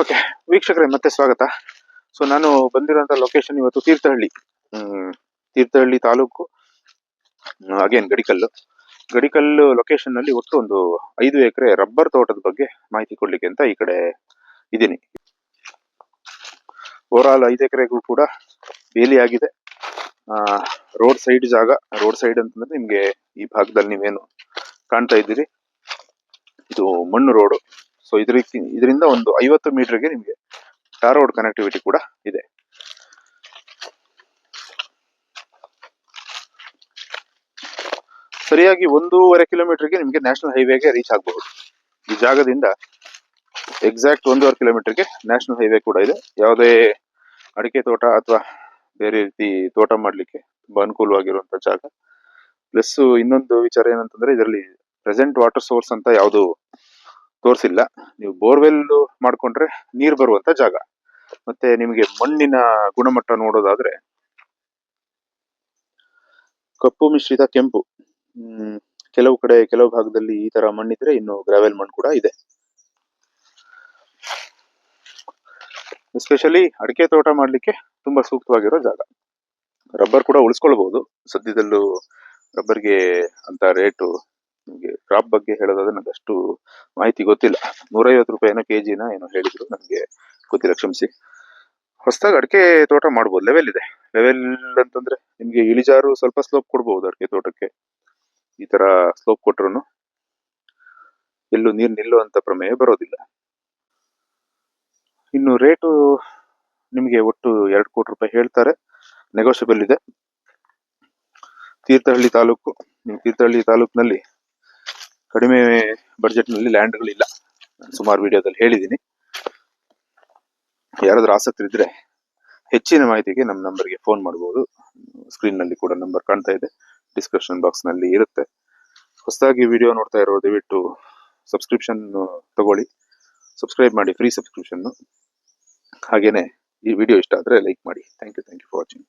Okay ವೀಕ್ಷಕರೇ, ಮತ್ತೆ ಸ್ವಾಗತ. ಸೊ ನಾನು ಬಂದಿರುವಂತ ಲೊಕೇಶನ್ ಇವತ್ತು ತೀರ್ಥಹಳ್ಳಿ. ತೀರ್ಥಹಳ್ಳಿ ತಾಲೂಕು. ಅಗೇನ್ ಗಡಿಕಲ್ಲು. ಗಡಿಕಲ್ಲು ಲೊಕೇಶನ್ನಲ್ಲಿ ಒಟ್ಟು ಒಂದು ಐದು ಎಕರೆ ರಬ್ಬರ್ ತೋಟದ ಬಗ್ಗೆ ಮಾಹಿತಿ ಕೊಡ್ಲಿಕ್ಕೆ ಅಂತ ಈ ಕಡೆ ಇದ್ದೀನಿ. ಓವರಾಲ್ ಐದು ಎಕರೆಗೂ ಕೂಡ ಬೇಲಿ ಆಗಿದೆ. ರೋಡ್ ಸೈಡ್ ಜಾಗ ರೋಡ್ ಸೈಡ್ ಅಂತಂದ್ರೆ ನಿಮ್ಗೆ ಈ ಭಾಗದಲ್ಲಿ ನೀವೇನು ಕಾಣ್ತಾ ಇದ್ದೀರಿ. ಇದು ಮಣ್ಣು ರೋಡು ಸೊ ಇದ್ರ ಇದರಿಂದ ಒಂದು ಐವತ್ತು ಮೀಟರ್ಗೆ ನಿಮಗೆ ಟಾರ್ ರೋಡ್ ಕನೆಕ್ಟಿವಿಟಿ ಕೂಡ ಇದೆ. ಸರಿಯಾಗಿ ಒಂದೂವರೆ ಕಿಲೋಮೀಟರ್ಗೆ ನಿಮಗೆ ನ್ಯಾಷನಲ್ ಹೈವೇಗೆ ರೀಚ್ ಆಗಬಹುದು ಈ ಜಾಗದಿಂದ ಎಕ್ಸಾಕ್ಟ್ ಒಂದೂವರೆ ಕಿಲೋಮೀಟರ್ಗೆ ನ್ಯಾಷನಲ್ ಹೈವೇ ಕೂಡ ಇದೆ. ಯಾವುದೇ ಅಡಿಕೆ ತೋಟ ಅಥವಾ ಬೇರೆ ರೀತಿ ತೋಟ ಮಾಡಲಿಕ್ಕೆ ತುಂಬಾ ಅನುಕೂಲವಾಗಿರುವಂಥ ಜಾಗ. ಪ್ಲಸ್ ಇನ್ನೊಂದು ವಿಚಾರ ಏನಂತಂದ್ರೆ, ಇದರಲ್ಲಿ ಪ್ರೆಸೆಂಟ್ ವಾಟರ್ ಸೋರ್ಸ್ ಅಂತ ಯಾವುದು ತೋರಿಸಿಲ್ಲ. ನೀವು ಬೋರ್ವೆಲ್ ಮಾಡ್ಕೊಂಡ್ರೆ ನೀರು ಬರುವಂತ ಜಾಗ. ಮತ್ತೆ ನಿಮಗೆ ಮಣ್ಣಿನ ಗುಣಮಟ್ಟ ನೋಡೋದಾದ್ರೆ ಕಪ್ಪು ಮಿಶ್ರಿತ ಕೆಂಪು. ಕೆಲವು ಕಡೆ ಕೆಲವು ಭಾಗದಲ್ಲಿ ಈ ತರ ಮಣ್ಣಿದ್ರೆ ಇನ್ನು ಗ್ರಾವೆಲ್ ಮಣ್ಣು ಕೂಡ ಇದೆ. ಎಸ್ಪೆಷಲಿ ಅಡಿಕೆ ತೋಟ ಮಾಡ್ಲಿಕ್ಕೆ ತುಂಬಾ ಸೂಕ್ತವಾಗಿರೋ ಜಾಗ. ರಬ್ಬರ್ ಕೂಡ ಉಳಿಸ್ಕೊಳ್ಬಹುದು ಸದ್ಯದಲ್ಲೂ ರಬ್ಬರ್ಗೆ ಅಂತ ರೇಟು ಕ್ರಾಪ್ ಬಗ್ಗೆ ಹೇಳೋದಾದ್ರೆ ನನಗೆ ಅಷ್ಟು ಮಾಹಿತಿ ಗೊತ್ತಿಲ್ಲ. ನೂರೈವತ್ತು ರೂಪಾಯಿನ ಕೆಜಿನ ಏನೋ ಹೇಳಿದ್ರು ನನಗೆ ಗೊತ್ತಿಲ್ಲ, ಕ್ಷಮಿಸಿ. ಹೊಸದಾಗಿ ಅಡಿಕೆ ತೋಟ ಮಾಡ್ಬೋದು ಲೆವೆಲ್ ಇದೆ. ಲೆವೆಲ್ ಅಂತಂದ್ರೆ ನಿಮಗೆ ಇಳಿಜಾರು ಸ್ವಲ್ಪ ಸ್ಲೋಪ್ ಕೊಡ್ಬೋದು ಅಡಿಕೆ ತೋಟಕ್ಕೆ. ಈ ತರ ಸ್ಲೋಪ್ ಕೊಟ್ರು ಎಲ್ಲೂ ನೀರು ನಿಲ್ಲುವಂತ ಪ್ರಮೇಯ ಬರೋದಿಲ್ಲ. ಇನ್ನು ರೇಟು ನಿಮಗೆ ಒಟ್ಟು ಎರಡು ಕೋಟಿ ರೂಪಾಯಿ ಹೇಳ್ತಾರೆ. ನೆಗೋಷಿಯಬಲ್ ಇದೆ. ತೀರ್ಥಹಳ್ಳಿ ತಾಲೂಕು, ನೀವು ತೀರ್ಥಹಳ್ಳಿ ತಾಲೂಕಿನಲ್ಲಿ ಕಡಿಮೆ ಬಡ್ಜೆಟ್ನಲ್ಲಿ ಲ್ಯಾಂಡ್ಗಳಿಲ್ಲ ಸುಮಾರು ವಿಡಿಯೋದಲ್ಲಿ ಹೇಳಿದ್ದೀನಿ. ಯಾರಾದರೂ ಆಸಕ್ತಿ ಇದ್ರೆ ಹೆಚ್ಚಿನ ಮಾಹಿತಿಗೆ ನಮ್ಮ ನಂಬರ್ಗೆ ಫೋನ್ ಮಾಡಬಹುದು ಸ್ಕ್ರೀನ್ನಲ್ಲಿ ಕೂಡ ನಂಬರ್ ಕಾಣ್ತಾ ಇದೆ. ಡಿಸ್ಕ್ರಿಪ್ಷನ್ ಬಾಕ್ಸ್ನಲ್ಲಿ ಇರುತ್ತೆ. ಹೊಸದಾಗಿ ವಿಡಿಯೋ ನೋಡ್ತಾ ಇರೋ ದಯವಿಟ್ಟು ಸಬ್ಸ್ಕ್ರಿಪ್ಷನ್ ತಗೊಳ್ಳಿ. ಸಬ್ಸ್ಕ್ರೈಬ್ ಮಾಡಿ ಫ್ರೀ ಸಬ್ಸ್ಕ್ರಿಪ್ಷನ್ ಹಾಗೇನೆ ಈ ವಿಡಿಯೋ ಇಷ್ಟ ಆದ್ರೆ ಲೈಕ್ ಮಾಡಿ. Thank you thank you for watching